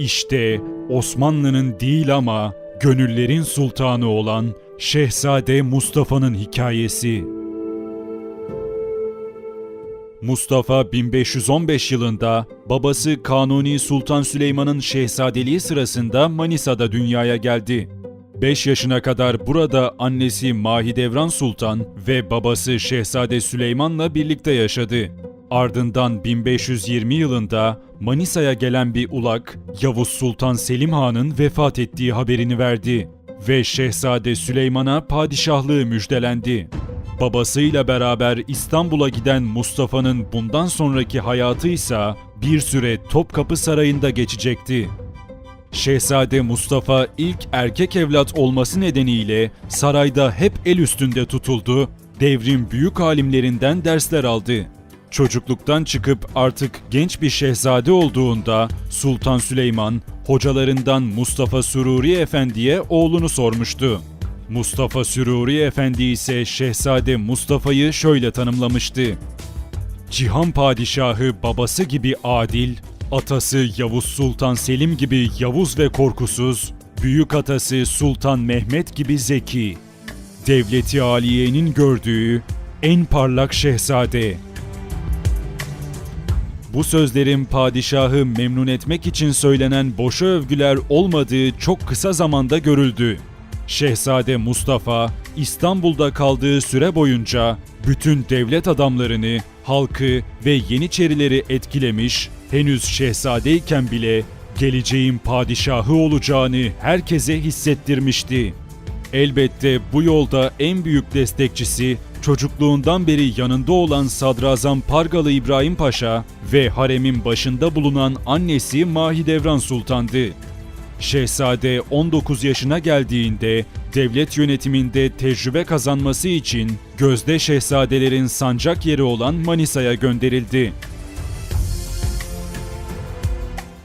İşte Osmanlı'nın değil ama gönüllerin sultanı olan Şehzade Mustafa'nın hikayesi. Mustafa 1515 yılında babası Kanuni Sultan Süleyman'ın şehzadeliği sırasında Manisa'da dünyaya geldi. 5 yaşına kadar burada annesi Mahidevran Sultan ve babası Şehzade Süleyman'la birlikte yaşadı. Ardından 1520 yılında Manisa'ya gelen bir ulak Yavuz Sultan Selim Han'ın vefat ettiği haberini verdi ve Şehzade Süleyman'a padişahlığı müjdelendi. Babasıyla beraber İstanbul'a giden Mustafa'nın bundan sonraki hayatı ise bir süre Topkapı Sarayı'nda geçecekti. Şehzade Mustafa ilk erkek evlat olması nedeniyle sarayda hep el üstünde tutuldu, devrin büyük alimlerinden dersler aldı. Çocukluktan çıkıp artık genç bir şehzade olduğunda Sultan Süleyman hocalarından Mustafa Sururi Efendi'ye oğlunu sormuştu. Mustafa Süruri Efendi ise Şehzade Mustafa'yı şöyle tanımlamıştı. Cihan padişahı babası gibi adil, atası Yavuz Sultan Selim gibi yavuz ve korkusuz, büyük atası Sultan Mehmet gibi zeki. Devleti Aliye'nin gördüğü en parlak şehzade. Bu sözlerin padişahı memnun etmek için söylenen boşa övgüler olmadığı çok kısa zamanda görüldü. Şehzade Mustafa İstanbul'da kaldığı süre boyunca bütün devlet adamlarını, halkı ve Yeniçerileri etkilemiş, henüz şehzadeyken bile geleceğin padişahı olacağını herkese hissettirmişti. Elbette bu yolda en büyük destekçisi çocukluğundan beri yanında olan Sadrazam Pargalı İbrahim Paşa ve haremin başında bulunan annesi Mahidevran Sultan'dı. Şehzade 19 yaşına geldiğinde devlet yönetiminde tecrübe kazanması için gözde şehzadelerin sancak yeri olan Manisa'ya gönderildi.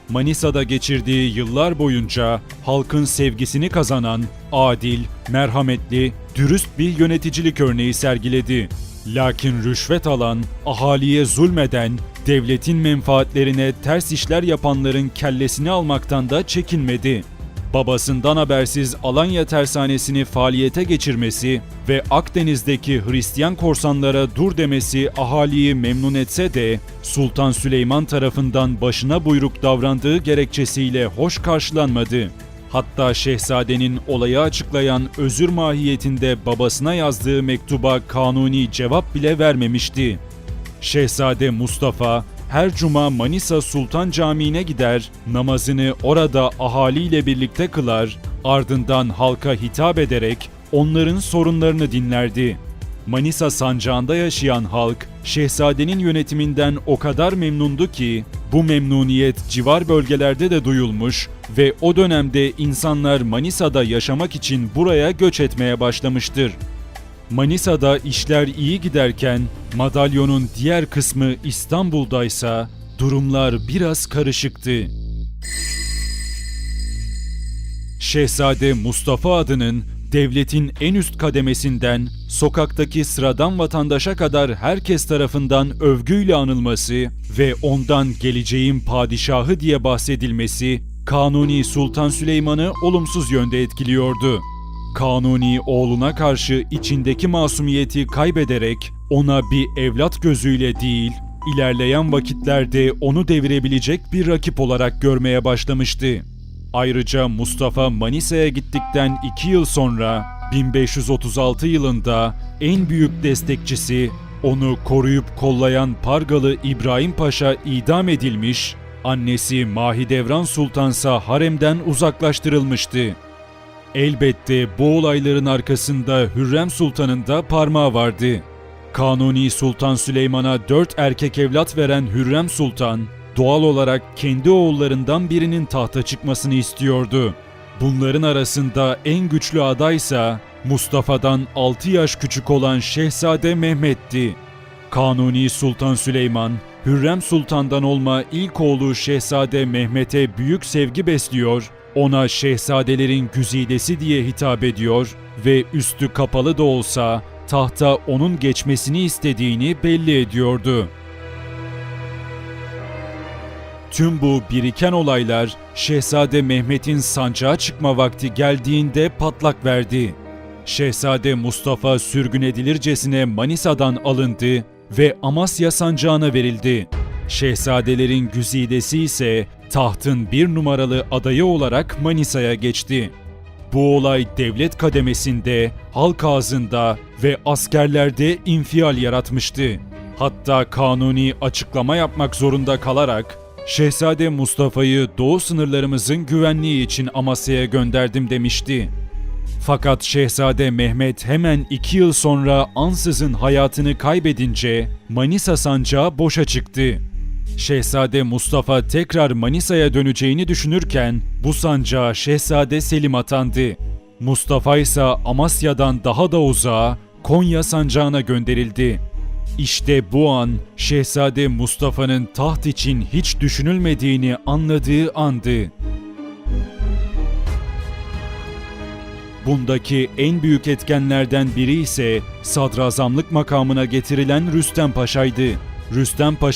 Manisa'da geçirdiği yıllar boyunca halkın sevgisini kazanan adil, merhametli, dürüst bir yöneticilik örneği sergiledi. Lakin rüşvet alan, ahaliye zulmeden, devletin menfaatlerine ters işler yapanların kellesini almaktan da çekinmedi. Babasından habersiz Alanya tersanesini faaliyete geçirmesi ve Akdeniz'deki Hristiyan korsanlara dur demesi ahaliyi memnun etse de Sultan Süleyman tarafından başına buyruk davrandığı gerekçesiyle hoş karşılanmadı. Hatta şehzadenin olayı açıklayan özür mahiyetinde babasına yazdığı mektuba kanuni cevap bile vermemişti. Şehzade Mustafa her cuma Manisa Sultan Camii'ne gider, namazını orada ahaliyle birlikte kılar, ardından halka hitap ederek onların sorunlarını dinlerdi. Manisa sancağında yaşayan halk, şehzadenin yönetiminden o kadar memnundu ki, bu memnuniyet civar bölgelerde de duyulmuş ve o dönemde insanlar Manisa'da yaşamak için buraya göç etmeye başlamıştır. Manisa'da işler iyi giderken madalyonun diğer kısmı İstanbul'daysa durumlar biraz karışıktı. Şehzade Mustafa adının devletin en üst kademesinden sokaktaki sıradan vatandaşa kadar herkes tarafından övgüyle anılması ve ondan geleceğin padişahı diye bahsedilmesi Kanuni Sultan Süleyman'ı olumsuz yönde etkiliyordu. Kanuni oğluna karşı içindeki masumiyeti kaybederek ona bir evlat gözüyle değil, ilerleyen vakitlerde onu devirebilecek bir rakip olarak görmeye başlamıştı. Ayrıca Mustafa Manisa'ya gittikten 2 yıl sonra 1536 yılında en büyük destekçisi onu koruyup kollayan Pargalı İbrahim Paşa idam edilmiş, annesi Mahidevran Sultansa haremden uzaklaştırılmıştı. Elbette bu olayların arkasında Hürrem Sultan'ın da parmağı vardı. Kanuni Sultan Süleyman'a dört erkek evlat veren Hürrem Sultan, doğal olarak kendi oğullarından birinin tahta çıkmasını istiyordu. Bunların arasında en güçlü adaysa Mustafa'dan 6 yaş küçük olan Şehzade Mehmet'ti. Kanuni Sultan Süleyman, Hürrem Sultan'dan olma ilk oğlu Şehzade Mehmet'e büyük sevgi besliyor, ona şehzadelerin güzidesi diye hitap ediyor ve üstü kapalı da olsa tahta onun geçmesini istediğini belli ediyordu. Tüm bu biriken olaylar Şehzade Mehmet'in sancağa çıkma vakti geldiğinde patlak verdi. Şehzade Mustafa sürgün edilircesine Manisa'dan alındı ve Amasya sancağına verildi. Şehzadelerin güzidesi ise tahtın bir numaralı adayı olarak Manisa'ya geçti. Bu olay devlet kademesinde, halk ağzında ve askerlerde infial yaratmıştı. Hatta kanuni açıklama yapmak zorunda kalarak Şehzade Mustafa'yı doğu sınırlarımızın güvenliği için Amasya'ya gönderdim demişti. Fakat Şehzade Mehmet hemen iki yıl sonra ansızın hayatını kaybedince Manisa sancağı boşa çıktı. Şehzade Mustafa tekrar Manisa'ya döneceğini düşünürken bu sancağa Şehzade Selim atandı. Mustafa ise Amasya'dan daha da uzağa Konya sancağına gönderildi. İşte bu an Şehzade Mustafa'nın taht için hiç düşünülmediğini anladığı andı. Bundaki en büyük etkenlerden biri ise sadrazamlık makamına getirilen Rüstem Paşa'ydı. Rüstem Paşa